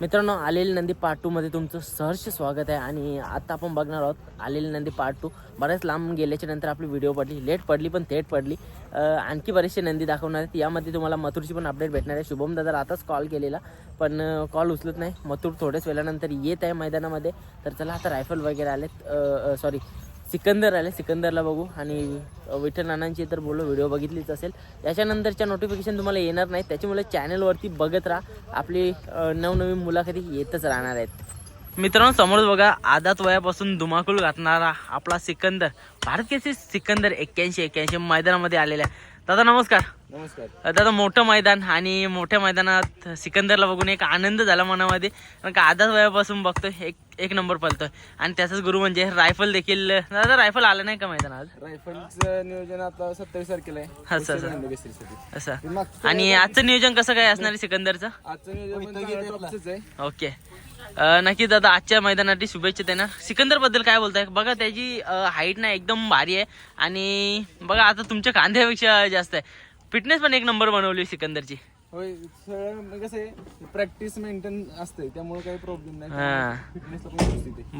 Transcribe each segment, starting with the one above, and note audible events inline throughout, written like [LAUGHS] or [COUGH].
मित्रांनो आलेली Nandi part two मध्ये तुमचं सहर्ष स्वागत आहे आणि आता आपण बघणार आहोत आलेली नंदी पार्ट टू बऱ्याच लांब गेल्याच्यानंतर आपली व्हिडिओ पडली. लेट पडली पण थेट पडली. आणखी बरेचसे नंदी दाखवणार आहेत. यामध्ये तुम्हाला मथुरची पण अपडेट भेटणार आहे. शुभम दादा आताच कॉल केलेला पण कॉल उचलत नाही. मथुर थोड्याच वेळानंतर येत आहे मैदानामध्ये. तर चला आता रायफल वगैरे आलेत. सॉरी सिकंदर आले सिकंदरला बघू. आणि विठ्ठल नानांची तर बोललो व्हिडिओ बघितलीच असेल. याच्यानंतरच्या नोटिफिकेशन तुम्हाला येणार नाही त्याच्यामुळे चॅनलवरती बघत राहा. आपली नवनवीन मुलाखती येतच राहणार आहेत. मित्रांनो समोर बघा आदात वयापासून धुमाकूळ घातणारा आपला सिकंदर. भारत केसरी सिकंदर एक्क्याऐंशी एक्क्याऐंशी मैदानामध्ये आलेला आहे. दादा नमस्कार. नमस्कार. दादा मोठं मैदान आणि मोठ्या मैदानात सिकंदरला बघून एक आनंद झाला मनामध्ये. कारण का आधाच वयापासून बघतोय एक एक नंबर पळतोय. आणि त्याचाच गुरु म्हणजे रायफल देखील. दादा रायफल आला नाही का मैदान आज? रायफलचं नियोजन आता सत्तावीस तारखेला आहे. असं असं. असं. आणि आजचं नियोजन कसं काय असणार आहे सिकंदरचं? आजचं नियोजन आहे. ओके. अ, नक्की दादा आजच्या मैदानासाठी शुभेच्छा देणार सिकंदरबद्दल काय बोलताय? बघा त्याची हाईट ना एकदम भारी आहे. आणि बघा आता तुमच्या खांद्यापेक्षा जास्त आहे. फिटनेस पण एक नंबर बनवली सिकंदरची. होय म्हणजे कसं प्रॅक्टिस मेंटेन असते त्यामुळे काही प्रॉब्लेम नाही. हा.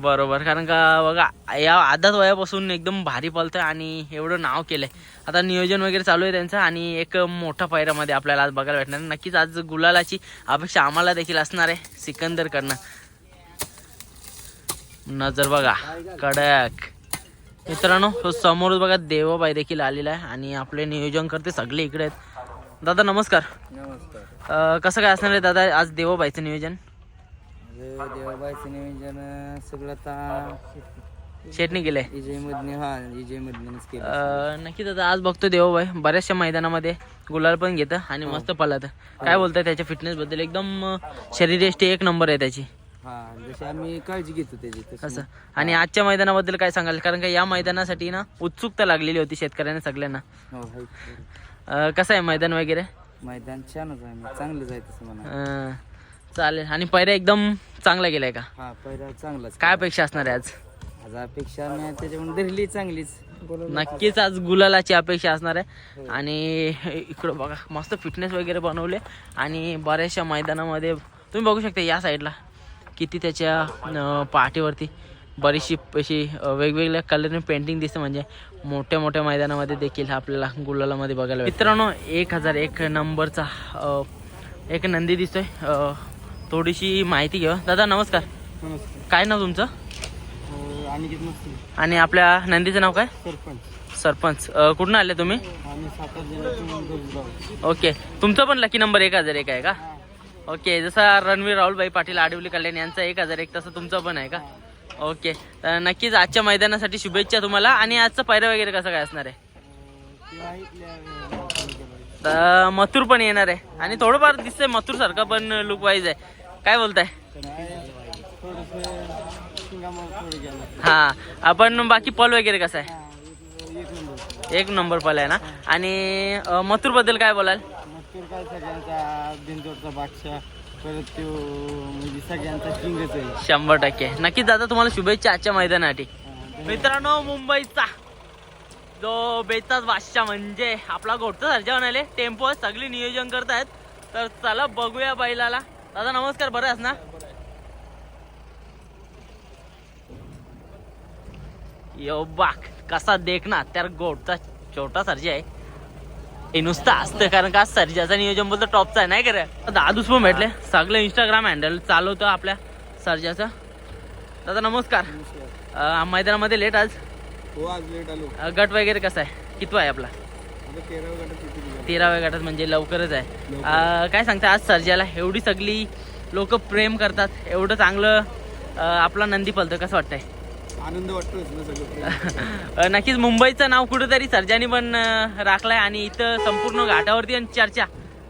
बरोबर कारण का बघा या आधात वयापासून एकदम भारी पळतंय आणि एवढं नाव केलंय. आता नियोजन वगैरे चालू आहे त्यांचं आणि एक मोठा पायऱ्यामध्ये आपल्याला आज बघायला भेटणार. नक्कीच आज गुलालाची अपेक्षा आम्हाला देखील असणार आहे सिकंदरकडनं. नजर बघा कडक. मित्रांनो तो समोर बघा देवाबाई देखील आलेला आहे आणि आपले नियोजन करते सगळे इकडे आहेत. दादा नमस्कार. कसं काय असणार आहे दादा आज देवाबाईचं नियोजन? देवाबाईचं नियोजन सगळं आता शेटणी केलंय. हा नक्की दादा आज बघतो देवाबाई बऱ्याचशा मैदानामध्ये गुलाल पण घेतं आणि मस्त पळत. काय बोलताय त्याच्या फिटनेस बद्दल? एकदम शरीरयष्टी एक नंबर आहे त्याची. हा जशी आम्ही काळजी घेतो त्याची तशी. असं. आणि आजच्या मैदानाबद्दल काय सांगाल? कारण का या मैदानासाठी ना उत्सुकता लागलेली होती शेतकऱ्यांना सगळ्यांना. हो हाय. अं, कसं आहे मैदान वगैरे? मैदान छानच आहे चांगलंच आहे तसं म्हणा. अं, चालेल. आणि पहिला एकदम चांगला गेलाय का? हा पहिला चांगलाच काय अपेक्षा असणार आहे आज? आज अपेक्षा मी त्याच्याकडून धरली चांगलीच. नक्कीच आज गुलालाची अपेक्षा असणार आहे. आणि इकडं बघा मस्त फिटनेस वगैरे बनवले. आणि बऱ्याचशा मैदानामध्ये तुम्ही बघू शकता या साईडला किती त्याच्या पाठीवरती बरीचशी अशी वेगवेगळ्या कलरने पेंटिंग दिसते. म्हणजे मोठ्या मोठ्या मैदानामध्ये देखील आपल्याला गुलालामध्ये बघायला. मित्रांनो एक हजार एक नंबरचा एक नंदी दिसतोय. थोडीशी माहिती घेऊ दादा नमस्कार. काय नाव तुमचं? आणि आपल्या नंदीचं नाव काय? सरपंच. कुठून आले तुम्ही? ओके. तुमचा पण लकी नंबर एक हजार एक आहे का? ओके जसा रणवीर राहुलभाई पाटील आडिवली कल्याण यांचा एक हजार एक तसं तुमचा पण आहे का? ओके तर नक्कीच आजच्या मैदानासाठी शुभेच्छा तुम्हाला. आणि आजचं पायऱ्या वगैरे कसं काय असणार आहे? तर मथुर पण येणार आहे. आणि थोडंफार दिसतंय मथुर सारखा पण लुक वाईज आहे. काय बोलताय? हा आपण बाकी पल वगैरे कसं आहे? एक नंबर. पल आहे ना? आणि मथुरबद्दल काय बोलाल? काय सगळ्यांचा बादशाह परत तो म्हणजे सगळ्यांचा किंगच आहे. शंभर टक्के. नक्कीच दादा तुम्हाला शुभेच्छा आजच्या मैदानासाठी. मित्रांनो मुंबईचा जो बेताच बादशाह म्हणजे आपला घोटचा सर्जा म्हणाले टेम्पो सगळी नियोजन करतायत. तर चला बघूया बैलाला. दादा नमस्कार बरं आहेस ना? यो बाक कसा देख ना त्या गोटचा छोटा सर्जा आहे. हे नुसतं असतं कारण का सर्जाचं नियोजन बोलतो टॉपचा आहे नाही का रे? दहा दुस पण भेटले. सगळं इंस्टाग्राम हँडल चालवतं आपल्या सर्जाचं. दादा नमस्कार. अं, मैदानामध्ये लेट आज? हो आज लेट आलो. अं, गट वगैरे कसा आहे? कितवा आहे आपला? आता तेरा गटात किती दिवस? तेराव्या गटात म्हणजे लवकरच आहे. अं, काय सांगता आज सर्जाला एवढी सगळी लोक प्रेम करतात. एवढं चांगलं अं, आपला नंदी पलतं कसं वाटतंय? आनंद अं, [LAUGHS] नक्कीच मुंबईचं नाव कुठेतरी सर्जानी पण राखलंय आणि इथं संपूर्ण घाटावरती आणि चर्चा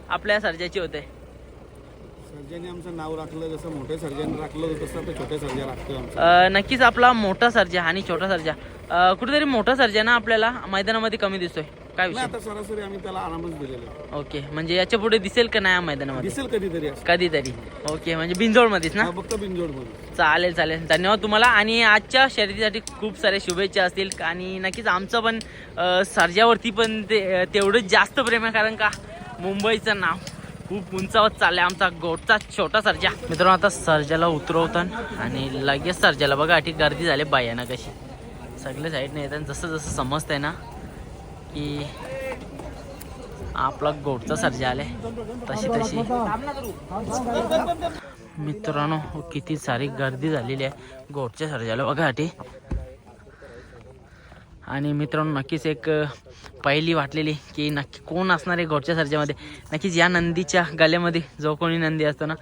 आपल्या सर्जाची होते. सर्जाने आमचं नाव राखलं जसं मोठ्या सर्जाने राखलं तसं आता छोट्या सर्जा नक्कीच आपला मोठा सर्जा आणि छोटा सर्जा. कुठेतरी मोठा सर्जा ना आपल्याला मैदानामध्ये कमी दिसतोय. काय नाही विषय? आता सरासरी आम्ही त्याला आरामच दिलेला आहे. ओके म्हणजे याच्यापुढे दिसेल का नाही या मैदानामध्ये? दिसेल कधीतरी असं. कधीतरी. ओके म्हणजे बिंजोडमध्येच ना? हा, फक्त बिनजोड म्हणून चालेल चालेल. धन्यवाद तुम्हाला. आणि आजच्या शर्यतीसाठी खूप सारे शुभेच्छा असतील. आणि नक्कीच आमचं पण अं, सर्जावरती पण ते तेवढंच जास्त प्रेम आहे कारण का मुंबईचं नाव खूप उंचावत चाललाय. आमचा गोटचा छोटा सर्जा. मित्रांनो आता सर्जाला उतरवतात आणि लगेच सर्जाला बघा अटी गर्दी झाली बायाना कशी. सगळे साईडने येतात जसं जसं समजतंय ना. की आपला गोटचा सर्जा आलाय. तशी तशी. मित्रांनो हो, किती सारी गर्दी झालेली आहे गोटच्या सर्जाला. बघा आणि मित्रांनो नक्कीच एक पहिली वाटलेली की नक्की कोण असणार आहे गोडच्या सर्जामध्ये? नक्कीच या नंदीच्या गल्यामध्ये जो कोणी नंदी असतो ना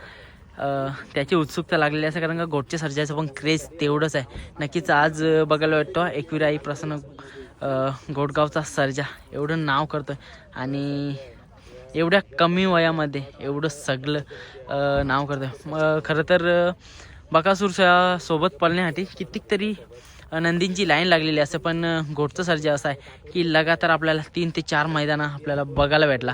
त्याची उत्सुकता लागलेली असं कारण का गोडच्या सर्जाचं पण क्रेज तेवढंच आहे. नक्कीच आज बघायला वाटतो एकविराई प्रसन्न घोटगावचा सर्जा. एवढं नाव करतोय. आणि एवढ्या कमी वयामध्ये एवढं सगळं नाव करतोय. मग खरं तर बकासूरच्या सोबत पळण्यासाठी कितीक तरी नंदींची लाईन लागलेली असं पण घोटचं सर्जा असं आहे की लगातार आपल्याला तीन ते चार मैदानं आपल्याला बघायला भेटला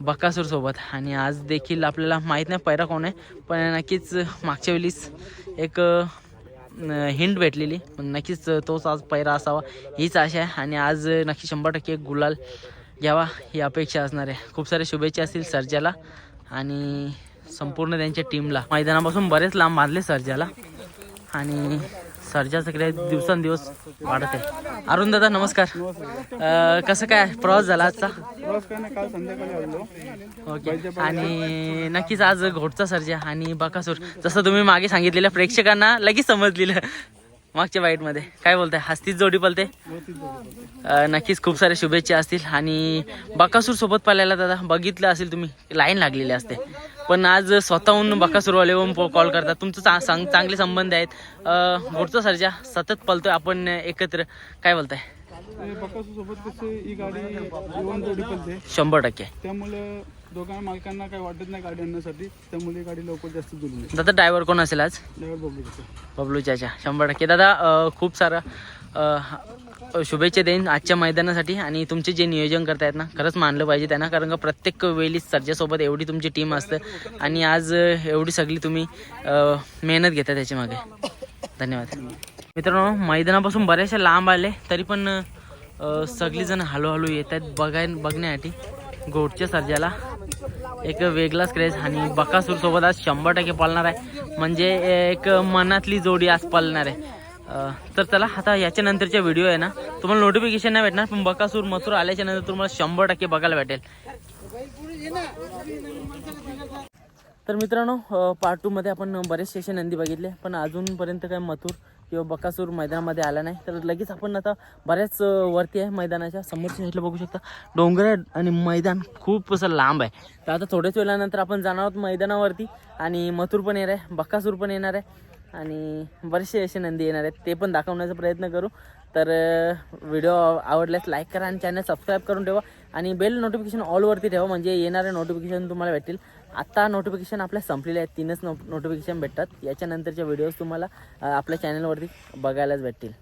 बकासूर सोबत. आणि आज देखील आपल्याला माहीत नाही पैरा कोण आहे. पण नक्कीच मागच्या वेळीच एक हिंट भेटलेली. पण नक्कीच तोच आज पैरा असावा. हीच आशा आहे. आणि आज नक्की शंभर टक्के गुलाल घ्यावा ही अपेक्षा असणार आहे. खूप साऱ्या शुभेच्छा असतील सर्जाला. आणि संपूर्ण त्यांच्या टीमला मैदानापासून बरेच लांब बांधले सर्जाला. आणि सर्जाचं कडे दिवसांदिवस वाढत आहे. अरुण दादा नमस्कार. अं, कसं काय? प्रवास झाला आजचा? काल संध्याकाळी आलो. ओके. आणि नक्कीच आज घोटचा सर्जा आणि बकासूर. जसं तुम्ही मागे सांगितलेलं प्रेक्षकांना लगेच समजलेलं मागच्या बाईटमध्ये. काय बोलताय? हस्तीच जोडी पलते अं, नक्कीच खूप साऱ्या शुभेच्छा असतील. आणि बकासूर सोबत पाल्याला दादा बघितलं असेल तुम्ही लाईन लागलेली असते. पण आज स्वतःहून बकासूरवाले कॉल करतात. तुमचं चा सांग चांगले संबंध आहेत. अं, घोटचा सर्जा सतत पलतोय आपण एकत्र. काय बोलताय? शंभर टक्के. त्यामुळे दोघां मालकांना काही वाटत नाही गाडी आणण्यासाठी. त्यामुळे गाडी लवकर जास्त दादा ड्रायव्हर कोण असेल आज? बबलू चाचा. शंभर टक्के. दादा खूप सारं शुभेच्छा देईन आजच्या मैदानासाठी आणि तुमचे जे नियोजन करतायत ना खरंच मानलं पाहिजे त्यांना कारण का प्रत्येक वेळी सर्जासोबत एवढी तुमची टीम असते आणि आज एवढी सगळी तुम्ही मेहनत घेता त्याच्यामागे. धन्यवाद. मित्रांनो मैदानापासून बऱ्याचशा लांब आले तरी पण सगळीजण हळूहळू येत आहेत बघाय बघण्यासाठी. गोडच्या सर्जाला एक वेगळाच क्रेज आणि बकासूरसोबत आज शंभर टक्के पळणार आहे. म्हणजे एक मनातली जोडी आज पळणार आहे. तर चला आता याच्यानंतरच्या व्हिडिओ आहे ना तुम्हाला नोटिफिकेशन नाही भेटणार पण बकासूर मथुर आल्याच्यानंतर तुम्हाला शंभर टक्के बघायला भेटेल. तर मित्रांनो पार्ट टूमध्ये आपण बरेचसे असे नंदी बघितले पण अजूनपर्यंत काय मथुर किंवा बकासूर मैदानामध्ये आला नाही. तर लगेच आपण आता बऱ्याच वरती आहे मैदानाच्या समोरच्या साईडला बघू शकता. डोंगर आहे आणि मैदान खूप असं लांब आहे. तर आता थोड्याच वेळानंतर आपण जाणार आहोत मैदानावरती आणि मथुर पण येणार आहे बकासूर पण येणार आहे. आणि बरेचसे असे नंदी येणार आहेत ते पण दाखवण्याचा प्रयत्न करू. तर व्हिडिओ आवडल्यास लाईक करा आणि चॅनल सबस्क्राईब करून ठेवा. आणि बेल नोटिफिकेशन ऑलवरती ठेवा म्हणजे येणारे नोटिफिकेशन तुम्हाला भेटेल आत्ता नोटिफिकेशन आपल्या संपलेले आहेत तीनच नो नोटिफिकेशन भेटतात. याच्यानंतरच्या व्हिडिओज तुम्हाला आपल्या चॅनलवरती बघायलाच भेटतील.